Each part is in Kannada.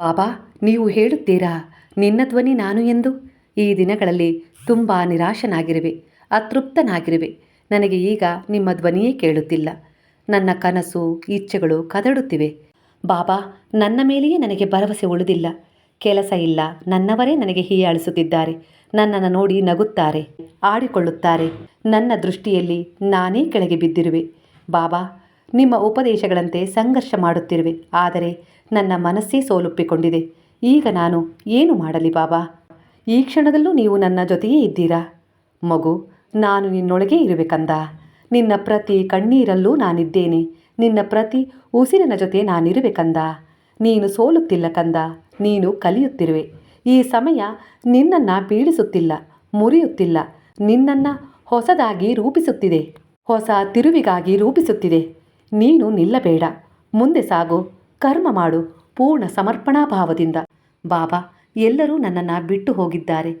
ಬಾಬಾ ನೀವು ಹೇಳುತ್ತೀರಾ? ನಿನ್ನ ಧ್ವನಿ ನಾನು ಎಂದು? ಈ ದಿನಗಳಲ್ಲಿ ತುಂಬ ನಿರಾಶನಾಗಿರುವೆ, ಅತೃಪ್ತನಾಗಿರುವೆ. ನನಗೆ ಈಗ ನಿಮ್ಮ ಧ್ವನಿಯೇ ಕೇಳುತ್ತಿಲ್ಲ. ನನ್ನ ಕನಸು, ಇಚ್ಛೆಗಳು ಕದಡುತ್ತಿವೆ. ಬಾಬಾ, ನನ್ನ ಮೇಲೆಯೇ ನನಗೆ ಭರವಸೆ ಉಳಿದಿಲ್ಲ. ಕೆಲಸ ಇಲ್ಲ, ನನ್ನವರೇ ನನಗೆ ಹೀಯಾಳಿಸುತ್ತಿದ್ದಾರೆ ನನ್ನನ್ನು ನೋಡಿ ನಗುತ್ತಾರೆ, ಆಡಿಕೊಳ್ಳುತ್ತಾರೆ. ನನ್ನ ದೃಷ್ಟಿಯಲ್ಲಿ ನಾನೇ ಕೆಳಗೆ ಬಿದ್ದಿರುವೆ. ಬಾಬಾ ನಿಮ್ಮ ಉಪದೇಶಗಳಂತೆ ಸಂಘರ್ಷ ಮಾಡುತ್ತಿರುವೆ. ಆದರೆ ನನ್ನ ಮನಸ್ಸೇ ಸೋಲುಪ್ಪಿಕೊಂಡಿದೆ. ಈಗ ನಾನು ಏನು ಮಾಡಲಿ ಬಾಬಾ? ಈ ಕ್ಷಣದಲ್ಲೂ ನೀವು ನನ್ನ ಜೊತೆಯೇ ಇದ್ದೀರಾ? ಮಗು, ನಾನು ನಿನ್ನೊಳಗೆ ಇರುವೆ ಕಂದ. ನಿನ್ನ ಪ್ರತಿ ಕಣ್ಣೀರಲ್ಲೂ ನಾನಿದ್ದೇನೆ. ನಿನ್ನ ಪ್ರತಿ ಉಸಿರಿನ ಜೊತೆ ನಾನಿರುವೆ ಕಂದ. ನೀನು ಸೋಲುತ್ತಿಲ್ಲ ಕಂದ. ನೀನು ಕಲಿಯುತ್ತಿರುವೆ. ಈ ಸಮಯ ನಿನ್ನನ್ನು ಪೀಡಿಸುತ್ತಿಲ್ಲ, ಮುರಿಯುತ್ತಿಲ್ಲ. ನಿನ್ನನ್ನು ಹೊಸದಾಗಿ ರೂಪಿಸುತ್ತಿದೆ. ಹೊಸ ತಿರುವಿಗಾಗಿ ರೂಪಿಸುತ್ತಿದೆ. ನೀನು ನಿಲ್ಲಬೇಡ. ಮುಂದೆ ಸಾಗು. ಕರ್ಮ ಮಾಡು. ಪೂರ್ಣ ಸಮರ್ಪಣಾ ಭಾವದಿಂದ ಬಾಬಾ, ಎಲ್ಲರೂ ನನ್ನನ್ನು ಬಿಟ್ಟು ಹೋಗಿದ್ದಾರೆ.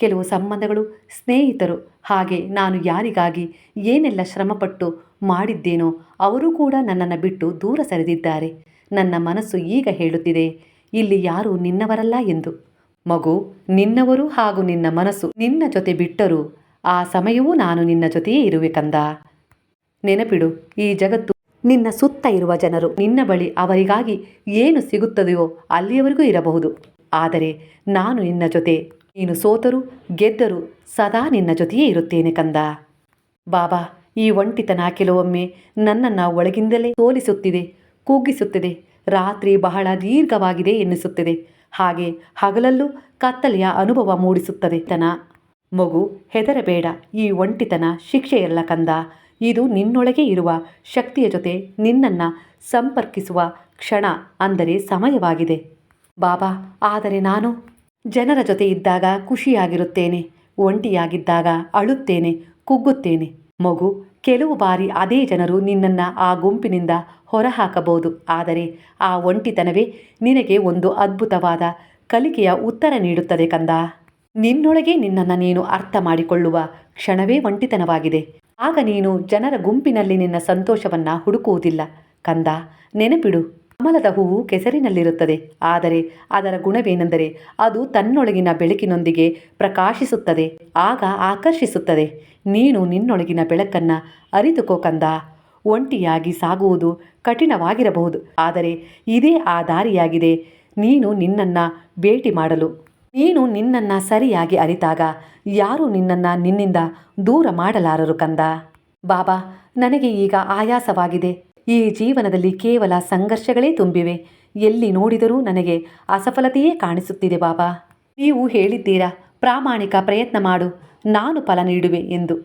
ಕೆಲವು ಸಂಬಂಧಗಳು, ಸ್ನೇಹಿತರು, ಹಾಗೆ ನಾನು ಯಾರಿಗಾಗಿ ಏನೆಲ್ಲ ಶ್ರಮಪಟ್ಟು ಮಾಡಿದ್ದೇನೋ ಅವರೂ ಕೂಡ ನನ್ನನ್ನು ಬಿಟ್ಟು ದೂರ ಸರಿದಿದ್ದಾರೆ. ನನ್ನ ಮನಸ್ಸು ಈಗ ಹೇಳುತ್ತಿದೆ. ಇಲ್ಲಿ ಯಾರೂ ನಿನ್ನವರಲ್ಲ ಎಂದು. ಮಗು, ನಿನ್ನವರು ಹಾಗೂ ನಿನ್ನ ಮನಸ್ಸು ನಿನ್ನ ಜೊತೆ ಬಿಟ್ಟರೂ. ಆ ಸಮಯವೂ ನಾನು ನಿನ್ನ ಜೊತೆಯೇ ಇರುವೆ ಕಂದ. ನೆನಪಿಡು, ಈ ಜಗತ್ತು ನಿನ್ನ ಸುತ್ತ ಇರುವ ಜನರು. ನಿನ್ನ ಬಳಿ ಅವರಿಗಾಗಿ ಏನು ಸಿಗುತ್ತದೆಯೋ ಅಲ್ಲಿಯವರೆಗೂ ಇರಬಹುದು. ಆದರೆ ನಾನು ನಿನ್ನ ಜೊತೆ, ನೀನು ಸೋತರೂ, ಗೆದ್ದರೂ, ಸದಾ ನಿನ್ನ ಜೊತೆಯೇ ಇರುತ್ತೇನೆ ಕಂದ. ಬಾಬಾ, ಈ ಒಂಟಿತನ ಕೆಲವೊಮ್ಮೆ ನನ್ನನ್ನು ಒಳಗಿಂದಲೇ ಸೋಲಿಸುತ್ತಿದೆ, ಕುಗ್ಗಿಸುತ್ತಿದೆ. ರಾತ್ರಿ ಬಹಳ ದೀರ್ಘವಾಗಿದೆ ಎನ್ನಿಸುತ್ತಿದೆ. ಹಾಗೆ ಹಗಲಲ್ಲೂ ಕತ್ತಲೆಯ ಅನುಭವ ಮೂಡಿಸುತ್ತದೆ ತನ. ಮಗು, ಹೆದರಬೇಡ, ಈ ಒಂಟಿತನ ಶಿಕ್ಷೆಯಲ್ಲ ಕಂದ. ಇದು ನಿನ್ನೊಳಗೆ ಇರುವ ಶಕ್ತಿಯ ಜೊತೆ ನಿನ್ನನ್ನು ಸಂಪರ್ಕಿಸುವ ಕ್ಷಣ ಅಂದರೆ ಸಮಯವಾಗಿದೆ. ಬಾಬಾ, ಆದರೆ ನಾನು ಜನರ ಜೊತೆ ಇದ್ದಾಗ ಖುಷಿಯಾಗಿರುತ್ತೇನೆ, ಒಂಟಿಯಾಗಿದ್ದಾಗ ಅಳುತ್ತೇನೆ, ಕುಗ್ಗುತ್ತೇನೆ. ಮಗು, ಕೆಲವು ಬಾರಿ ಅದೇ ಜನರು ನಿನ್ನನ್ನು ಆ ಗುಂಪಿನಿಂದ ಹೊರಹಾಕಬಹುದು, ಆದರೆ ಆ ಒಂಟಿತನವೇ ನಿನಗೆ ಒಂದು ಅದ್ಭುತವಾದ ಕಲಿಕೆಯ ಉತ್ತರ ನೀಡುತ್ತದೆ ಕಂದ. ನಿನ್ನೊಳಗೆ ನಿನ್ನನ್ನು ನೀನು ಅರ್ಥ ಮಾಡಿಕೊಳ್ಳುವ ಕ್ಷಣವೇ ಒಂಟಿತನವಾಗಿದೆ. ಆಗ ನೀನು ಜನರ ಗುಂಪಿನಲ್ಲಿ ನಿನ್ನ ಸಂತೋಷವನ್ನ ಹುಡುಕುವುದಿಲ್ಲ. ಕಂದ, ನೆನಪಿಡು, ಕಮಲದ ಹೂವು ಕೆಸರಿನಲ್ಲಿರುತ್ತದೆ. ಆದರೆ ಅದರ ಗುಣವೇನೆಂದರೆ ಅದು ತನ್ನೊಳಗಿನ ಬೆಳಕಿನೊಂದಿಗೆ ಪ್ರಕಾಶಿಸುತ್ತದೆ, ಆಗ ಆಕರ್ಷಿಸುತ್ತದೆ. ನೀನು ನಿನ್ನೊಳಗಿನ ಬೆಳಕನ್ನು ಅರಿತುಕೋ ಕಂದ. ಒಂಟಿಯಾಗಿ ಸಾಗುವುದು ಕಠಿಣವಾಗಿರಬಹುದು, ಆದರೆ ಇದೇ ಆ ದಾರಿಯಾಗಿದೆ. ನೀನು ನಿನ್ನನ್ನು ಭೇಟಿ ಮಾಡಲು. ನೀನು ನಿನ್ನನ್ನು ಸರಿಯಾಗಿ ಅರಿತಾಗ ಯಾರೂ ನಿನ್ನನ್ನು ನಿನ್ನಿಂದ ದೂರ ಮಾಡಲಾರರು ಕಂದ? ಬಾಬಾ, ನನಗೆ ಈಗ ಆಯಾಸವಾಗಿದೆ. ಈ ಜೀವನದಲ್ಲಿ ಕೇವಲ ಸಂಘರ್ಷಗಳೇ ತುಂಬಿವೆ. ಎಲ್ಲಿ ನೋಡಿದರೂ ನನಗೆ ಅಸಫಲತೆಯೇ ಕಾಣಿಸುತ್ತಿದೆ ಬಾಬಾ. ನೀವು ಹೇಳಿದ್ದೀರಾ, ಪ್ರಾಮಾಣಿಕ ಪ್ರಯತ್ನ ಮಾಡು, ನಾನು ಫಲ ನೀಡುವೆ ಎಂದು.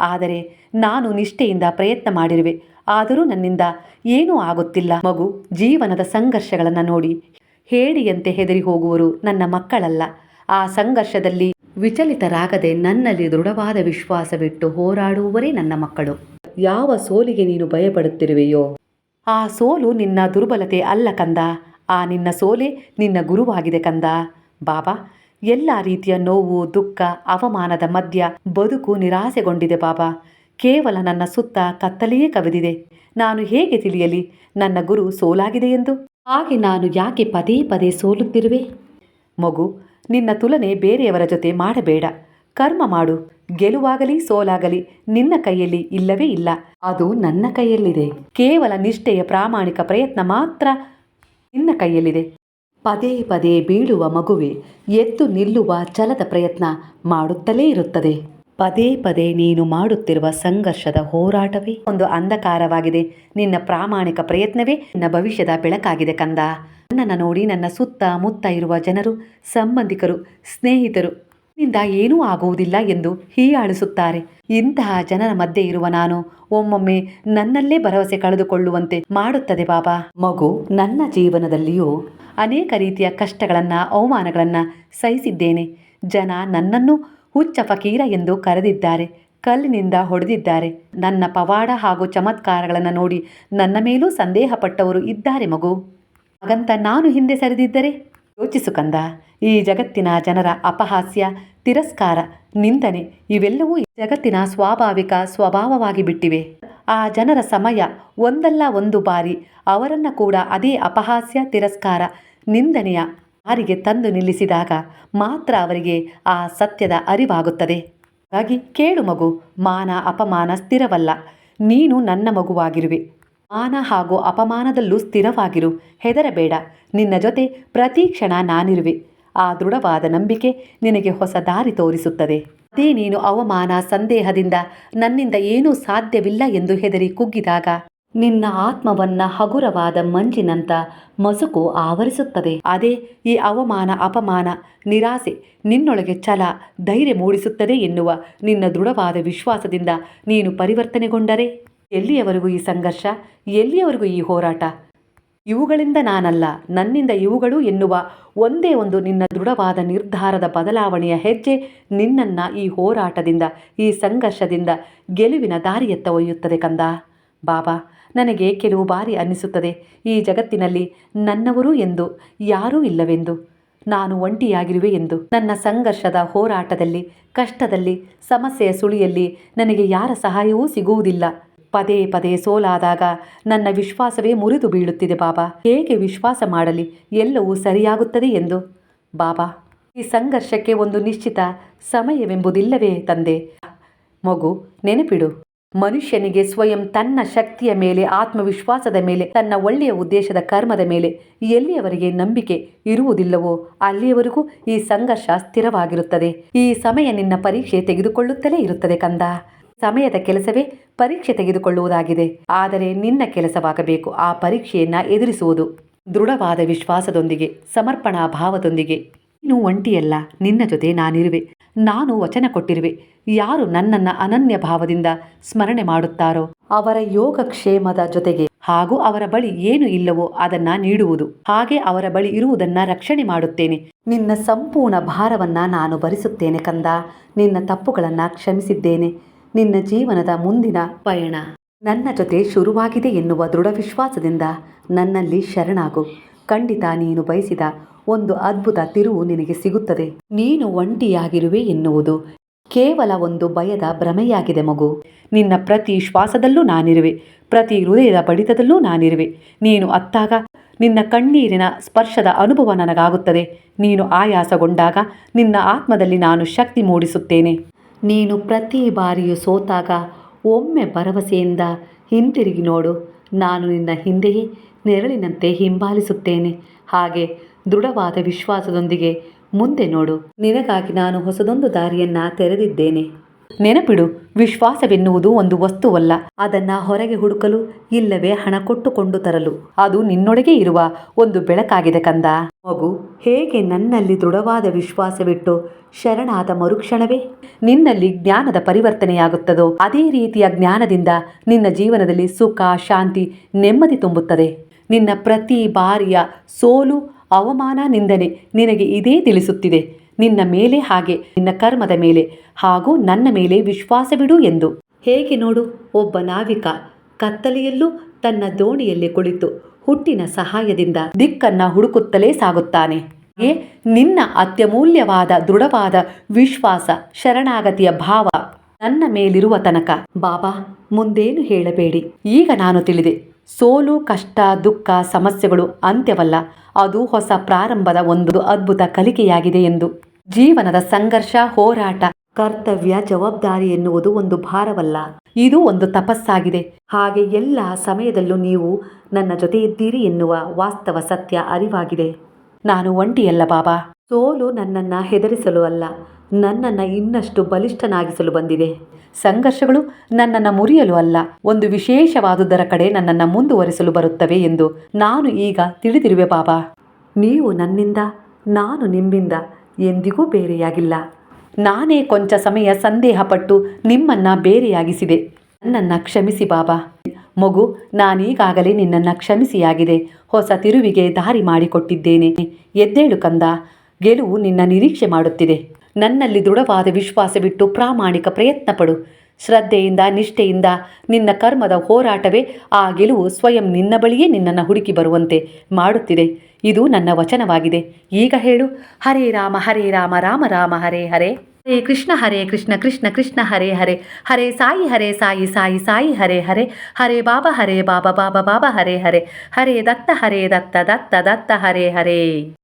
ಆದರೆ ನಾನು ನಿಷ್ಠೆಯಿಂದ ಪ್ರಯತ್ನ ಮಾಡಿರುವೆ. ಆದರೂ ನನ್ನಿಂದ ಏನೂ ಆಗುತ್ತಿಲ್ಲ. ಮಗು, ಜೀವನದ ಸಂಘರ್ಷಗಳನ್ನು ನೋಡಿ. ಹೇಡಿಯಂತೆ ಹೆದರಿ ಹೋಗುವರು ನನ್ನ ಮಕ್ಕಳಲ್ಲ. ಆ ಸಂಘರ್ಷದಲ್ಲಿ ವಿಚಲಿತರಾಗದೆ ನನ್ನಲ್ಲಿ ದೃಢವಾದ ವಿಶ್ವಾಸವಿಟ್ಟು ಹೋರಾಡುವವರೇ ನನ್ನ ಮಕ್ಕಳು. ಯಾವ ಸೋಲಿಗೆ ನೀನು ಭಯಪಡುತ್ತಿರುವೆಯೋ? ಆ ಸೋಲು ನಿನ್ನ ದುರ್ಬಲತೆ ಅಲ್ಲ ಕಂದ. ಆ ನಿನ್ನ ಸೋಲೆ ನಿನ್ನ ಗುರುವಾಗಿದೆ ಕಂದ. ಬಾಬಾ, ಎಲ್ಲ ರೀತಿಯ ನೋವು, ದುಃಖ, ಅವಮಾನದ ಮಧ್ಯ ಬದುಕು ನಿರಾಸೆಗೊಂಡಿದೆ ಬಾಬಾ. ಕೇವಲ ನನ್ನ ಸುತ್ತ ಕತ್ತಲೆಯೇ ಕವಿದಿದೆ. ನಾನು ಹೇಗೆ ತಿಳಿಯಲಿ? ನನ್ನ ಗುರು ಸೋಲಾಗಿದೆ ಎಂದು ಹಾಗೆ ನಾನು ಯಾಕೆ ಪದೇ ಪದೇ ಸೋಲುತ್ತಿರುವೆ? ಮಗು, ನಿನ್ನ ತುಲನೆ ಬೇರೆಯವರ ಜೊತೆ ಮಾಡಬೇಡ. ಕರ್ಮ ಮಾಡು. ಗೆಲುವಾಗಲಿ, ಸೋಲಾಗಲಿ, ನಿನ್ನ ಕೈಯಲ್ಲಿ ಇಲ್ಲವೇ ಇಲ್ಲ. ಅದು ನನ್ನ ಕೈಯಲ್ಲಿದೆ. ಕೇವಲ ನಿಷ್ಠೆಯ ಪ್ರಾಮಾಣಿಕ ಪ್ರಯತ್ನ ಮಾತ್ರ ನಿನ್ನ ಕೈಯಲ್ಲಿದೆ. ಪದೇ ಪದೇ ಬೀಳುವ ಮಗುವೆ ಎದ್ದು ನಿಲ್ಲುವ ಛಲದ ಪ್ರಯತ್ನ ಮಾಡುತ್ತಲೇ ಇರುತ್ತದೆ. ಪದೇ ಪದೇ ನೀನು ಮಾಡುತ್ತಿರುವ ಸಂಘರ್ಷದ ಹೋರಾಟವೇ? ಒಂದು ಅಂಧಕಾರವಾಗಿದೆ. ನಿನ್ನ ಪ್ರಾಮಾಣಿಕ ಪ್ರಯತ್ನವೇ ನಿನ್ನ ಭವಿಷ್ಯದ ಬೆಳಕಾಗಿದೆ ಕಂದ. ನನ್ನನ್ನು ನೋಡಿ ನನ್ನ ಸುತ್ತ ಮುತ್ತ ಇರುವ ಜನರು, ಸಂಬಂಧಿಕರು, ಸ್ನೇಹಿತರು, ನಿಂದ ಏನೂ ಆಗುವುದಿಲ್ಲ ಎಂದು ಹೀಯಾಳಿಸುತ್ತಾರೆ. ಇಂತಹ ಜನರ ಮಧ್ಯೆ ಇರುವ ನಾನು ಒಮ್ಮೊಮ್ಮೆ ನನ್ನಲ್ಲೇ ಭರವಸೆ ಕಳೆದುಕೊಳ್ಳುವಂತೆ ಮಾಡುತ್ತದೆ ಬಾಬಾ. ಮಗು, ನನ್ನ ಜೀವನದಲ್ಲಿಯೂ ಅನೇಕ ರೀತಿಯ ಕಷ್ಟಗಳನ್ನು, ಅವಮಾನಗಳನ್ನು ಸಹಿಸಿದ್ದೇನೆ. ಜನ ನನ್ನನ್ನು ಹುಚ್ಚ ಫಕೀರ ಎಂದು ಕರೆದಿದ್ದಾರೆ. ಕಲ್ಲಿನಿಂದ ಹೊಡೆದಿದ್ದಾರೆ. ನನ್ನ ಪವಾಡ ಹಾಗೂ ಚಮತ್ಕಾರಗಳನ್ನು ನೋಡಿ ನನ್ನ ಮೇಲೂ ಸಂದೇಹ ಪಟ್ಟವರು ಇದ್ದಾರೆ ಮಗು. ಹಾಗಂತ ನಾನು ಹಿಂದೆ ಸರಿದಿದ್ದರೆ? ಯೋಚಿಸು ಕಂದ. ಈ ಜಗತ್ತಿನ ಜನರ ಅಪಹಾಸ್ಯ, ತಿರಸ್ಕಾರ, ನಿಂದನೆ ಇವೆಲ್ಲವೂ ಜಗತ್ತಿನ ಸ್ವಾಭಾವಿಕ ಸ್ವಭಾವವಾಗಿ ಬಿಟ್ಟಿವೆ. ಆ ಜನರ ಸಮಯ ಒಂದಲ್ಲ ಒಂದು ಬಾರಿ ಅವರನ್ನು ಕೂಡ ಅದೇ ಅಪಹಾಸ್ಯ, ತಿರಸ್ಕಾರ, ನಿಂದನೆಯ ಹಾರಿಗೆ ತಂದು ನಿಲ್ಲಿಸಿದಾಗ ಮಾತ್ರ ಅವರಿಗೆ ಆ ಸತ್ಯದ ಅರಿವಾಗುತ್ತದೆ. ಹಾಗಾಗಿ ಕೇಳು ಮಗು, ಮಾನ ಅಪಮಾನ ಸ್ಥಿರವಲ್ಲ. ನೀನು ನನ್ನ ಮಗುವಾಗಿರುವೆ. ಮಾನ ಹಾಗೂ ಅಪಮಾನದಲ್ಲೂ ಸ್ಥಿರವಾಗಿರು, ಹೆದರಬೇಡ. ನಿನ್ನ ಜೊತೆ ಪ್ರತಿ ಕ್ಷಣ ನಾನಿರುವೆ. ಆ ದೃಢವಾದ ನಂಬಿಕೆ ನಿನಗೆ ಹೊಸ ದಾರಿ ತೋರಿಸುತ್ತದೆ. ಅದೇ ನೀನು ಅವಮಾನ, ಸಂದೇಹದಿಂದ ನನ್ನಿಂದ ಏನೂ ಸಾಧ್ಯವಿಲ್ಲ ಎಂದು ಹೆದರಿ ಕುಗ್ಗಿದಾಗ ನಿನ್ನ ಆತ್ಮವನ್ನ ಹಗುರವಾದ ಮಂಜಿನಂತ ಮಸುಕು ಆವರಿಸುತ್ತದೆ. ಅದೇ ಈ ಅವಮಾನ, ಅಪಮಾನ, ನಿರಾಸೆ ನಿನ್ನೊಳಗೆ ಛಲ, ಧೈರ್ಯ ಮೂಡಿಸುತ್ತದೆ ಎನ್ನುವ ನಿನ್ನ ದೃಢವಾದ ವಿಶ್ವಾಸದಿಂದ ನೀನು ಪರಿವರ್ತನೆಗೊಂಡರೆ? ಎಲ್ಲಿಯವರೆಗೂ ಈ ಸಂಘರ್ಷ? ಎಲ್ಲಿಯವರೆಗೂ ಈ ಹೋರಾಟ? ಇವುಗಳಿಂದ ನಾನಲ್ಲ, ನನ್ನಿಂದ ಇವುಗಳು ಎನ್ನುವ ಒಂದೇ ಒಂದು ನಿನ್ನ ದೃಢವಾದ ನಿರ್ಧಾರದ ಬದಲಾವಣೆಯ ಹೆಜ್ಜೆ ನಿನ್ನನ್ನ ಈ ಹೋರಾಟದಿಂದ, ಈ ಸಂಘರ್ಷದಿಂದ ಗೆಲುವಿನ ದಾರಿಯತ್ತ ಒಯ್ಯುತ್ತದೆ ಕಂದ. ಬಾಬಾ, ನನಗೆ ಕೆಲವು ಬಾರಿ ಅನ್ನಿಸುತ್ತದೆ, ಈ ಜಗತ್ತಿನಲ್ಲಿ ನನ್ನವರು ಎಂದು, ಯಾರೂ ಇಲ್ಲವೆಂದು. ನಾನು ಒಂಟಿಯಾಗಿರುವೆ ಎಂದು. ನನ್ನ ಸಂಘರ್ಷದ ಹೋರಾಟದಲ್ಲಿ, ಕಷ್ಟದಲ್ಲಿ, ಸಮಸ್ಯೆಯ ಸುಳಿಯಲ್ಲಿ ನನಗೆ ಯಾರ ಸಹಾಯವೂ ಸಿಗುವುದಿಲ್ಲ. ಪದೇ ಪದೇ ಸೋಲಾದಾಗ ನನ್ನ ವಿಶ್ವಾಸವೇ ಮುರಿದು ಬೀಳುತ್ತಿದೆ ಬಾಬಾ. ಹೇಗೆ ವಿಶ್ವಾಸ ಮಾಡಲಿ, ಎಲ್ಲವೂ ಸರಿಯಾಗುತ್ತದೆ ಎಂದು. ಬಾಬಾ, ಈ ಸಂಘರ್ಷಕ್ಕೆ ಒಂದು ನಿಶ್ಚಿತ ಸಮಯವೆಂಬುದಿಲ್ಲವೇ ತಂದೆ? ಮಗು, ನೆನಪಿಡು. ಮನುಷ್ಯನಿಗೆ ಸ್ವಯಂ ತನ್ನ ಶಕ್ತಿಯ ಮೇಲೆ, ಆತ್ಮವಿಶ್ವಾಸದ ಮೇಲೆ, ತನ್ನ ಒಳ್ಳೆಯ ಉದ್ದೇಶದ ಕರ್ಮದ ಮೇಲೆ ಎಲ್ಲಿಯವರಿಗೆ ನಂಬಿಕೆ ಇರುವುದಿಲ್ಲವೋ, ಅಲ್ಲಿಯವರೆಗೂ ಈ ಸಂಘರ್ಷ ಸ್ಥಿರವಾಗಿರುತ್ತದೆ. ಈ ಸಮಯ ನಿನ್ನ ಪರೀಕ್ಷೆ ತೆಗೆದುಕೊಳ್ಳುತ್ತಲೇ ಇರುತ್ತದೆ ಕಂದ. ಸಮಯದ ಕೆಲಸವೇ ಪರೀಕ್ಷೆ ತೆಗೆದುಕೊಳ್ಳುವುದಾಗಿದೆ. ಆದರೆ ನಿನ್ನ ಕೆಲಸವಾಗಬೇಕು. ಆ ಪರೀಕ್ಷೆಯನ್ನ ಎದುರಿಸುವುದು ದೃಢವಾದ ವಿಶ್ವಾಸದೊಂದಿಗೆ, ಸಮರ್ಪಣಾ ಭಾವದೊಂದಿಗೆ. ನೀನು ಒಂಟಿಯಲ್ಲ, ನಿನ್ನ ಜೊತೆ ನಾನಿರುವೆ. ನಾನು ವಚನ ಕೊಟ್ಟಿರುವೆ. ಯಾರು ನನ್ನನ್ನ ಅನನ್ಯ ಭಾವದಿಂದ ಸ್ಮರಣೆ ಮಾಡುತ್ತಾರೋ ಅವರ ಯೋಗಕ್ಷೇಮದ ಜೊತೆಗೆ. ಹಾಗೂ ಅವರ ಬಳಿ ಏನು ಇಲ್ಲವೋ ಅದನ್ನ ನೀಡುವುದು. ಹಾಗೆ ಅವರ ಬಳಿ ಇರುವುದನ್ನ ರಕ್ಷಣೆ ಮಾಡುತ್ತೇನೆ. ನಿನ್ನ ಸಂಪೂರ್ಣ ಭಾರವನ್ನ ನಾನು ಭರಿಸುತ್ತೇನೆ ಕಂದ. ನಿನ್ನ ತಪ್ಪುಗಳನ್ನ ಕ್ಷಮಿಸಿದ್ದೇನೆ. ನಿನ್ನ ಜೀವನದ ಮುಂದಿನ ಪಯಣ ನನ್ನ ಜೊತೆ ಶುರುವಾಗಿದೆ ಎನ್ನುವ ದೃಢ ವಿಶ್ವಾಸದಿಂದ ನನ್ನಲ್ಲಿ ಶರಣಾಗು. ಖಂಡಿತ ನೀನು ಬಯಸಿದ ಒಂದು ಅದ್ಭುತ ತಿರುವು ನಿನಗೆ ಸಿಗುತ್ತದೆ. ನೀನು ಒಂಟಿಯಾಗಿರುವೆ ಎನ್ನುವುದು ಕೇವಲ ಒಂದು ಭಯದ ಭ್ರಮೆಯಾಗಿದೆ ಮಗು. ನಿನ್ನ ಪ್ರತಿ ಶ್ವಾಸದಲ್ಲೂ ನಾನಿರುವೆ, ಪ್ರತಿ ಹೃದಯದ ಬಡಿತದಲ್ಲೂ ನಾನಿರುವೆ. ನೀನು ಅತ್ತಾಗ ನಿನ್ನ ಕಣ್ಣೀರಿನ ಸ್ಪರ್ಶದ ಅನುಭವ ನನಗಾಗುತ್ತದೆ. ನೀನು ಆಯಾಸಗೊಂಡಾಗ ನಿನ್ನ ಆತ್ಮದಲ್ಲಿ ನಾನು ಶಕ್ತಿ ಮೂಡಿಸುತ್ತೇನೆ. ನೀನು ಪ್ರತಿ ಬಾರಿಯೂ ಸೋತಾಗ ಒಮ್ಮೆ ಭರವಸೆಯಿಂದ ಹಿಂತಿರುಗಿ ನೋಡು. ನಾನು ನಿನ್ನ ಹಿಂದೆಯೇ ನೆರಳಿನಂತೆ ಹಿಂಬಾಲಿಸುತ್ತೇನೆ. ಹಾಗೆ ದೃಢವಾದ ವಿಶ್ವಾಸದೊಂದಿಗೆ, ಮುಂದೆ ನೋಡು, ನಿನಗಾಗಿ ನಾನು ಹೊಸದೊಂದು ದಾರಿಯನ್ನ ತೆರೆದಿದ್ದೇನೆ. ನೆನಪಿಡು, ವಿಶ್ವಾಸವೆನ್ನುವುದು ಒಂದು ವಸ್ತುವಲ್ಲ. ಅದನ್ನ ಹೊರಗೆ ಹುಡುಕಲು ಇಲ್ಲವೇ ಹಣ ಕೊಟ್ಟುಕೊಂಡು ತರಲು. ಅದು ನಿನ್ನೊಳಗೆ ಇರುವ ಒಂದು ಬೆಳಕಾಗಿದೆ ಕಂದ. ಮಗು, ಹೇಗೆ ನನ್ನಲ್ಲಿ ದೃಢವಾದ ವಿಶ್ವಾಸವಿಟ್ಟು ಶರಣಾದ ಮರುಕ್ಷಣವೇ? ನಿನ್ನಲ್ಲಿ ಜ್ಞಾನದ ಪರಿವರ್ತನೆಯಾಗುತ್ತದೋ? ಅದೇ ರೀತಿಯ ಜ್ಞಾನದಿಂದ ನಿನ್ನ ಜೀವನದಲ್ಲಿ ಸುಖ, ಶಾಂತಿ ನೆಮ್ಮದಿ ತುಂಬುತ್ತದೆ. ನಿನ್ನ ಪ್ರತಿ ಬಾರಿಯ ಸೋಲು ಅವಮಾನ, ನಿಂದನೆ ನಿನಗೆ ಇದೇ ತಿಳಿಸುತ್ತಿದೆ. ನಿನ್ನ ಮೇಲೆ ಹಾಗೆ, ನಿನ್ನ ಕರ್ಮದ ಮೇಲೆ ಹಾಗೂ ನನ್ನ ಮೇಲೆ ವಿಶ್ವಾಸವಿಡು ಎಂದು. ಹೇಗೆ ನೋಡು, ಒಬ್ಬ ನಾವಿಕ ಕತ್ತಲೆಯಲ್ಲೂ ತನ್ನ ದೋಣಿಯಲ್ಲಿ ಕುಳಿತು ಹುಟ್ಟಿನ ಸಹಾಯದಿಂದ ದಿಕ್ಕನ್ನ ಹುಡುಕುತ್ತಲೇ ಸಾಗುತ್ತಾನೆ. ಏ ನಿನ್ನ ಅತ್ಯಮೂಲ್ಯವಾದ, ದೃಢವಾದ ವಿಶ್ವಾಸ, ಶರಣಾಗತಿಯ ಭಾವ ನನ್ನ ಮೇಲಿರುವ ತನಕ. ಬಾಬಾ, ಮುಂದೇನು ಹೇಳಬೇಡಿ. ಈಗ ನಾನು ತಿಳಿದೆ. ಸೋಲು, ಕಷ್ಟ, ದುಃಖ, ಸಮಸ್ಯೆಗಳು ಅಂತ್ಯವಲ್ಲ. ಅದು ಹೊಸ ಪ್ರಾರಂಭದ ಒಂದು ಅದ್ಭುತ ಕಲಿಕೆಯಾಗಿದೆ ಎಂದು. ಜೀವನದ ಸಂಘರ್ಷ, ಹೋರಾಟ, ಕರ್ತವ್ಯ, ಜವಾಬ್ದಾರಿ ಎನ್ನುವುದು ಒಂದು ಭಾರವಲ್ಲ. ಇದು ಒಂದು ತಪಸ್ಸಾಗಿದೆ. ಹಾಗೆ ಎಲ್ಲ ಸಮಯದಲ್ಲೂ ನೀವು ನನ್ನ ಜೊತೆ ಇದ್ದೀರಿ ಎನ್ನುವ ವಾಸ್ತವ ಸತ್ಯ ಅರಿವಾಗಿದೆ. ನಾನು ಒಂಟಿಯಲ್ಲ, ಬಾಬಾ. ಸೋಲು ನನ್ನನ್ನು ಹೆದರಿಸಲು ಅಲ್ಲ, ನನ್ನನ್ನು ಇನ್ನಷ್ಟು ಬಲಿಷ್ಠನಾಗಿಸಲು ಬಂದಿದೆ. ಸಂಘರ್ಷಗಳು ನನ್ನನ್ನು ಮುರಿಯಲು ಅಲ್ಲ, ಒಂದು ವಿಶೇಷವಾದುದರ ಕಡೆ ನನ್ನನ್ನು ಮುಂದುವರಿಸಲು ಬರುತ್ತವೆ ಎಂದು ನಾನು ಈಗ ತಿಳಿದಿರುವೆ ಬಾಬಾ. ನೀವು ನನ್ನಿಂದ, ನಾನು ನಿಮ್ಮಿಂದ ಎಂದಿಗೂ ಬೇರೆಯಾಗಿಲ್ಲ. ನಾನೇ ಕೊಂಚ ಸಮಯ ಸಂದೇಹಪಟ್ಟು ನಿಮ್ಮನ್ನ ಬೇರೆಯಾಗಿಸಿದೆ. ನನ್ನನ್ನು ಕ್ಷಮಿಸಿ ಬಾಬಾ. ಮಗು, ನಾನೀಗಾಗಲೇ ನಿನ್ನನ್ನು ಕ್ಷಮಿಸಿಯಾಗಿದೆ. ಹೊಸ ತಿರುವಿಗೆ ದಾರಿ ಮಾಡಿಕೊಟ್ಟಿದ್ದೇನೆ. ಎದ್ದೇಳು ಕಂದ. ಗೆಲುವು ನಿನ್ನ ನಿರೀಕ್ಷೆ ಮಾಡುತ್ತಿದೆ. ನನ್ನಲ್ಲಿ ದೃಢವಾದ ವಿಶ್ವಾಸವಿಟ್ಟು ಪ್ರಾಮಾಣಿಕ ಪ್ರಯತ್ನ ಪಡು. ಶ್ರದ್ಧೆಯಿಂದ, ನಿಷ್ಠೆಯಿಂದ ನಿನ್ನ ಕರ್ಮದ ಹೋರಾಟವೇ ಆ ಗೆಲುವು ಸ್ವಯಂ ನಿನ್ನ ಬಳಿಯೇ ನಿನ್ನನ್ನು ಹುಡುಕಿ ಬರುವಂತೆ ಮಾಡುತ್ತಿದೆ. ಇದು ನನ್ನ ವಚನವಾಗಿದೆ. ಈಗ ಹೇಳು. ಹರೇ ರಾಮ ಹರೇ ರಾಮ ರಾಮ ರಾಮ, ಹರೇ ಹರೇ. ಹರೇ ಕೃಷ್ಣ ಹರೇ ಕೃಷ್ಣ ಕೃಷ್ಣ ಕೃಷ್ಣ, ಹರೇ ಹರೇ. ಹರೇ ಸಾಯಿ ಹರೇ ಸಾಯಿ ಸಾಯಿ ಸಾಯಿ, ಹರೇ ಹರೇ. ಹರೇ ಬಾಬಾ ಹರೇ ಬಾಬಾ ಬಾಬಾ ಬಾಬಾ, ಹರೇ ಹರೇ. ಹರೇ ದತ್ತ ಹರೇ ದತ್ತ ದತ್ತ ದತ್ತ, ಹರೇ ಹರೇ.